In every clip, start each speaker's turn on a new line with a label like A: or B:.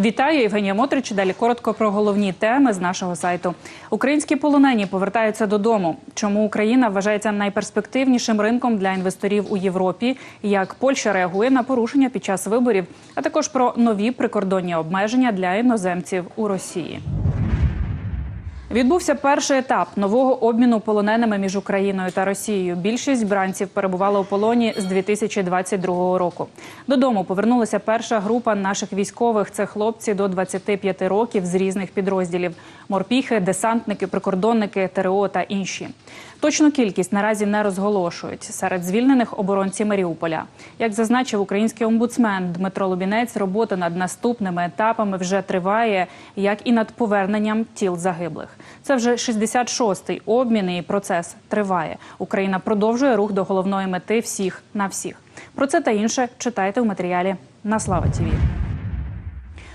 A: Вітаю, Євгенія Мотрич. Далі коротко про головні теми з нашого сайту. Українські полонені повертаються додому. Чому Україна вважається найперспективнішим ринком для інвесторів у Європі? Як Польща реагує на порушення під час виборів, а також про нові прикордонні обмеження для іноземців у Росії. Відбувся перший етап нового обміну полоненими між Україною та Росією. Більшість бранців перебувала у полоні з 2022 року. Додому повернулася перша група наших військових. Це хлопці до 25 років з різних підрозділів: морпіхи, десантники, прикордонники, ТРО та інші. Точну кількість наразі не розголошують серед звільнених оборонці Маріуполя. Як зазначив український омбудсмен Дмитро Лубінець, робота над наступними етапами вже триває, як і над поверненням тіл загиблих. Це вже 66-й обмін і процес триває. Україна продовжує рух до головної мети всіх на всіх. Про це та інше читайте у матеріалі на Слава Тіві.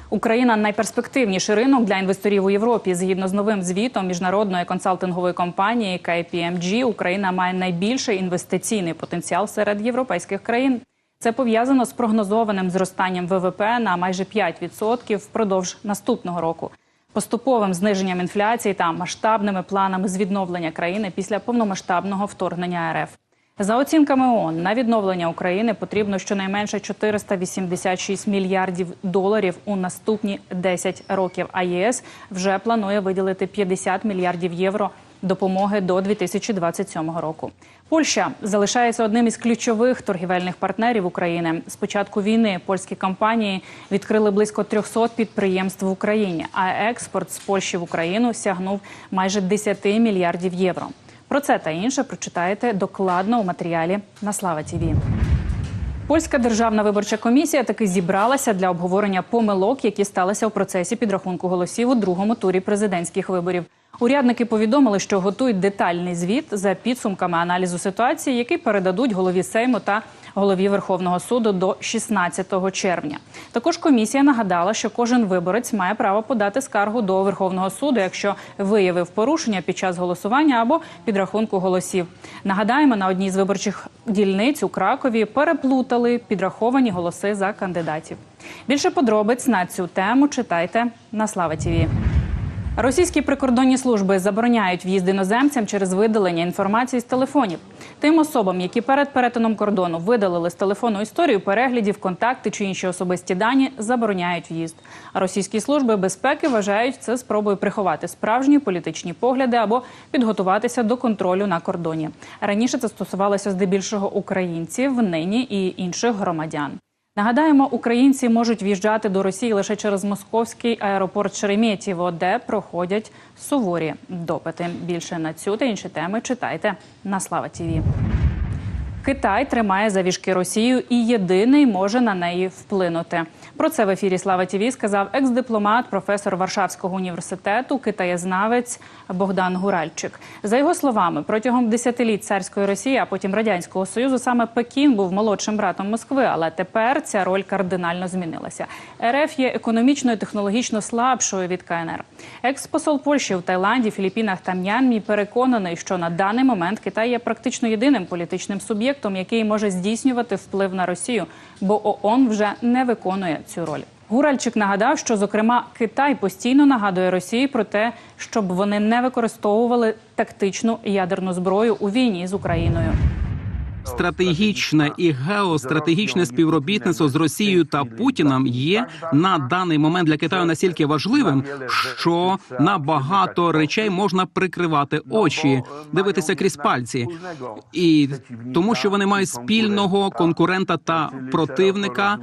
A: Україна найперспективніший ринок для інвесторів у Європі. Згідно з новим звітом міжнародної консалтингової компанії KPMG, Україна має найбільший інвестиційний потенціал серед європейських країн. Це пов'язано з прогнозованим зростанням ВВП на майже 5% впродовж наступного року, поступовим зниженням інфляції та масштабними планами з відновлення країни після повномасштабного вторгнення РФ. За оцінками ООН, на відновлення України потрібно щонайменше 486 мільярдів доларів у наступні 10 років. А ЄС вже планує виділити 50 мільярдів євро допомоги до 2027 року. Польща залишається одним із ключових торгівельних партнерів України. З початку війни польські компанії відкрили близько 300 підприємств в Україні, а експорт з Польщі в Україну сягнув майже 10 мільярдів євро. Про це та інше прочитаєте докладно у матеріалі на Слава Тіві. Польська державна виборча комісія таки зібралася для обговорення помилок, які сталися у процесі підрахунку голосів у другому турі президентських виборів. Урядники повідомили, що готують детальний звіт за підсумками аналізу ситуації, який передадуть голові Сейму та голові Верховного суду до 16 червня. Також комісія нагадала, що кожен виборець має право подати скаргу до Верховного суду, якщо виявив порушення під час голосування або підрахунку голосів. Нагадаємо, на одній з виборчих дільниць у Кракові переплутали підраховані голоси за кандидатів. Більше подробиць на цю тему читайте на Слава Тіві. Російські прикордонні служби забороняють в'їзд іноземцям через видалення інформації з телефонів. Тим особам, які перед перетином кордону видалили з телефону історію переглядів, контакти чи інші особисті дані, забороняють в'їзд. А російські служби безпеки вважають це спробою приховати справжні політичні погляди або підготуватися до контролю на кордоні. Раніше це стосувалося здебільшого українців, нині і інших громадян. Нагадаємо, українці можуть в'їжджати до Росії лише через московський аеропорт Шереметьєво, де проходять суворі допити. Більше на цю та інші теми читайте на Слава Тіві. Китай тримає завіжки Росію і єдиний може на неї вплинути. Про це в ефірі Слава Тіві сказав екс-дипломат, професор Варшавського університету, китаєзнавець Богдан Гуральчик. За його словами, протягом десятиліть царської Росії, а потім радянського союзу, саме Пекін був молодшим братом Москви. Але тепер ця роль кардинально змінилася. РФ є економічно і технологічно слабшою від КНР. Екс-посол Польщі в Таїланді, Філіппінах та М'янмі переконаний, що на даний момент Китай є практично єдиним політичним суб'єктом, який може здійснювати вплив на Росію, бо ООН вже не виконує цю роль. Гуральчик нагадав, що зокрема Китай постійно нагадує Росії про те, щоб вони не використовували тактичну ядерну зброю у війні з Україною.
B: Стратегічне і геостратегічне співробітництво з Росією та Путіном є на даний момент для Китаю настільки важливим, що на багато речей можна прикривати очі, дивитися крізь пальці, і тому, що вони мають спільного конкурента та противника,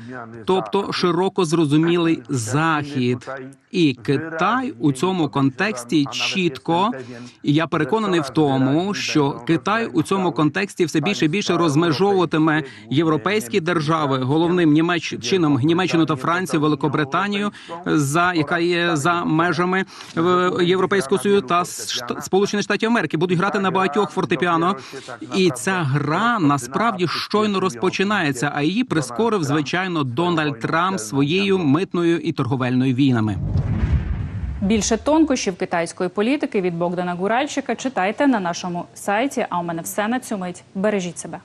B: тобто широко зрозумілий захід. І Китай у цьому контексті чітко і я переконаний в тому, що Китай у цьому контексті все більше і більше розмежовуватиме європейські держави, головним Німеч... чином Німеччину та Францію, Великобританію, за яка є за межами Європейського союзу та Сполучених Штатів Америки, будуть грати на багатьох фортепіано, і ця гра насправді щойно розпочинається. А її прискорив звичайно Дональд Трамп своєю митною і торговельною війнами.
A: Більше тонкощів китайської політики від Богдана Гуральчика читайте на нашому сайті. А у мене все на цю мить. Бережіть себе.